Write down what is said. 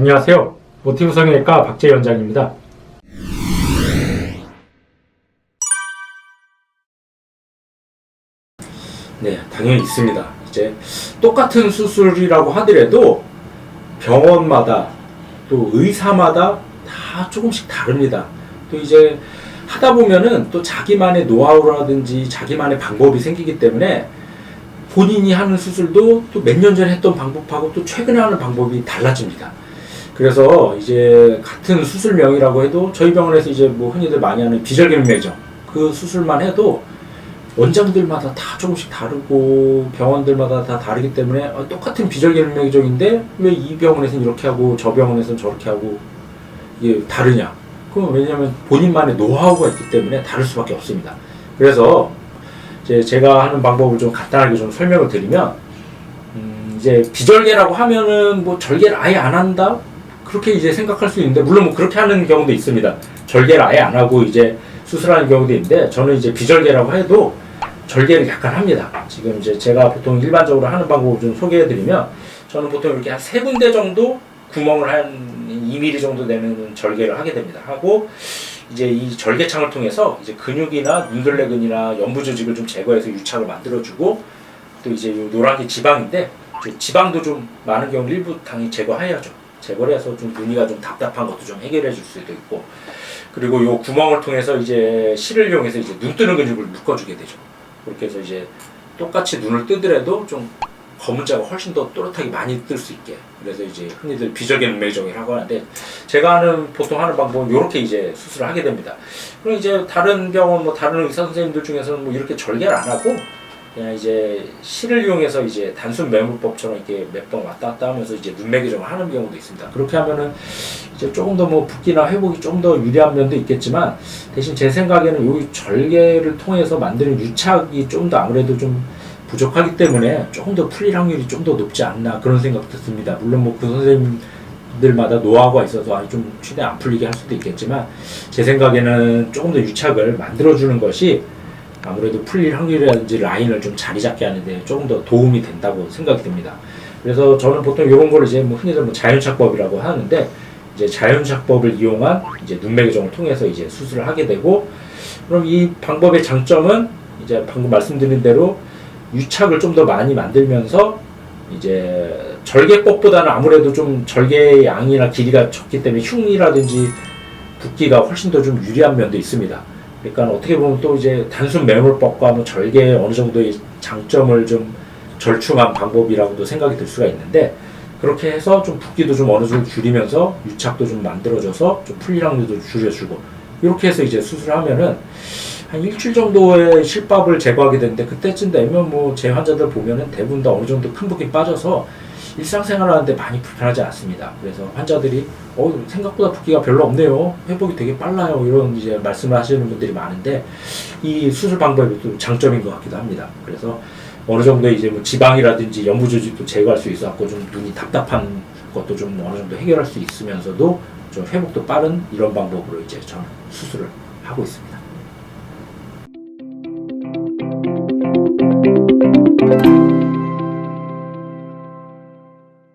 안녕하세요. 모티브 성형외과 박재현장입니다. 네, 당연히 있습니다. 이제 똑같은 수술이라고 하더라도 병원마다 또 의사마다 다 조금씩 다릅니다. 또 이제 하다 보면은 또 자기만의 노하우라든지 자기만의 방법이 생기기 때문에 본인이 하는 수술도 또 몇 년 전에 했던 방법하고 또 최근에 하는 방법이 달라집니다. 그래서 이제 같은 수술명이라고 해도 저희 병원에서 이제 뭐 흔히들 많이 하는 비절개매정 그 수술만 해도 원장들마다 다 조금씩 다르고 병원들마다 다 다르기 때문에 어, 똑같은 비절개매정인데 왜 이 병원에서는 이렇게 하고 저 병원에서는 저렇게 하고 이게 다르냐? 그건 왜냐하면 본인만의 노하우가 있기 때문에 다를 수밖에 없습니다. 그래서 이제 제가 하는 방법을 좀 간단하게 좀 설명을 드리면 음, 이제 비절개라고 하면은 뭐 절개를 아예 안 한다 그렇게 이제 생각할 수 있는데 물론 뭐 그렇게 하는 경우도 있습니다. 절개를 아예 안 하고 이제 수술하는 경우도 있는데 저는 이제 비절개라고 해도 절개를 약간 합니다. 지금 이제 제가 보통 일반적으로 하는 방법을 좀 소개해드리면 저는 보통 이렇게 한 세 군데 정도 구멍을 한 2mm 정도 되는 절개를 하게 됩니다. 하고 이제 이 절개창을 통해서 이제 근육이나 눈들레근이나 연부 조직을 좀 제거해서 유착을 만들어주고 또 이제 요 노란 게 지방인데 저 지방도 좀 많은 경우 일부 당연히 제거해야죠. 제거를 해서 좀 눈이가 좀 답답한 것도 좀 해결해 줄 수도 있고 그리고 요 구멍을 통해서 이제 실을 이용해서 이제 눈 뜨는 근육을 묶어주게 되죠. 그렇게 해서 이제 똑같이 눈을 뜨더라도 좀 검은 자가 훨씬 더 또렷하게 많이 뜰 수 있게 그래서 이제 흔히들 비절개 매정이라고 하는데 제가 하는 보통 하는 방법은 이렇게 이제 수술을 하게 됩니다. 그럼 이제 다른 병원 뭐 다른 의사 선생님들 중에서는 뭐 이렇게 절개를 안 하고 그냥 이제 실을 이용해서 이제 단순 매물법처럼 이렇게 몇 번 왔다 갔다 하면서 이제 눈매개정을 하는 경우도 있습니다. 그렇게 하면은 이제 조금 더 뭐 붓기나 회복이 좀 더 유리한 면도 있겠지만 대신 제 생각에는 요 절개를 통해서 만드는 유착이 좀 더 아무래도 좀 부족하기 때문에 조금 더 풀릴 확률이 좀 더 높지 않나 그런 생각도 듭니다. 물론 뭐 그 선생님들마다 노하우가 있어서 아니 좀 최대한 안 풀리게 할 수도 있겠지만 제 생각에는 조금 더 유착을 만들어주는 것이 아무래도 풀릴 확률이라든지 라인을 좀 자리 잡게 하는데 조금 더 도움이 된다고 생각이 듭니다. 그래서 저는 보통 이런 걸 이제 뭐 흔히들 뭐 자연착법이라고 하는데 이제 자연착법을 이용한 이제 눈매 교정을 통해서 이제 수술을 하게 되고 그럼 이 방법의 장점은 이제 방금 말씀드린 대로 유착을 좀 더 많이 만들면서 이제 절개법보다는 아무래도 좀 절개의 양이나 길이가 적기 때문에 흉이라든지 붓기가 훨씬 더 좀 유리한 면도 있습니다. 그러니까 어떻게 보면 또 이제 단순 매몰법과 뭐 절개의 어느 정도의 장점을 좀 절충한 방법이라고도 생각이 들 수가 있는데 그렇게 해서 좀 붓기도 좀 어느 정도 줄이면서 유착도 좀 만들어져서 좀 확률도 줄여주고 이렇게 해서 이제 수술을 하면은 한 일주일 정도의 실밥을 제거하게 되는데 그때쯤 되면 뭐 제 환자들 보면은 대부분 다 어느 정도 큰 붓기 빠져서 일상생활하는데 많이 불편하지 않습니다. 그래서 환자들이 어 생각보다 붓기가 별로 없네요. 회복이 되게 빨라요. 이런 이제 말씀을 하시는 분들이 많은데 이 수술 방법이 또 장점인 것 같기도 합니다. 그래서 어느 정도 이제 뭐 지방이라든지 연부 조직도 제거할 수 있어갖고 좀 눈이 답답한 것도 좀 어느 정도 해결할 수 있으면서도 좀 회복도 빠른 이런 방법으로 이제 저는 수술을 하고 있습니다.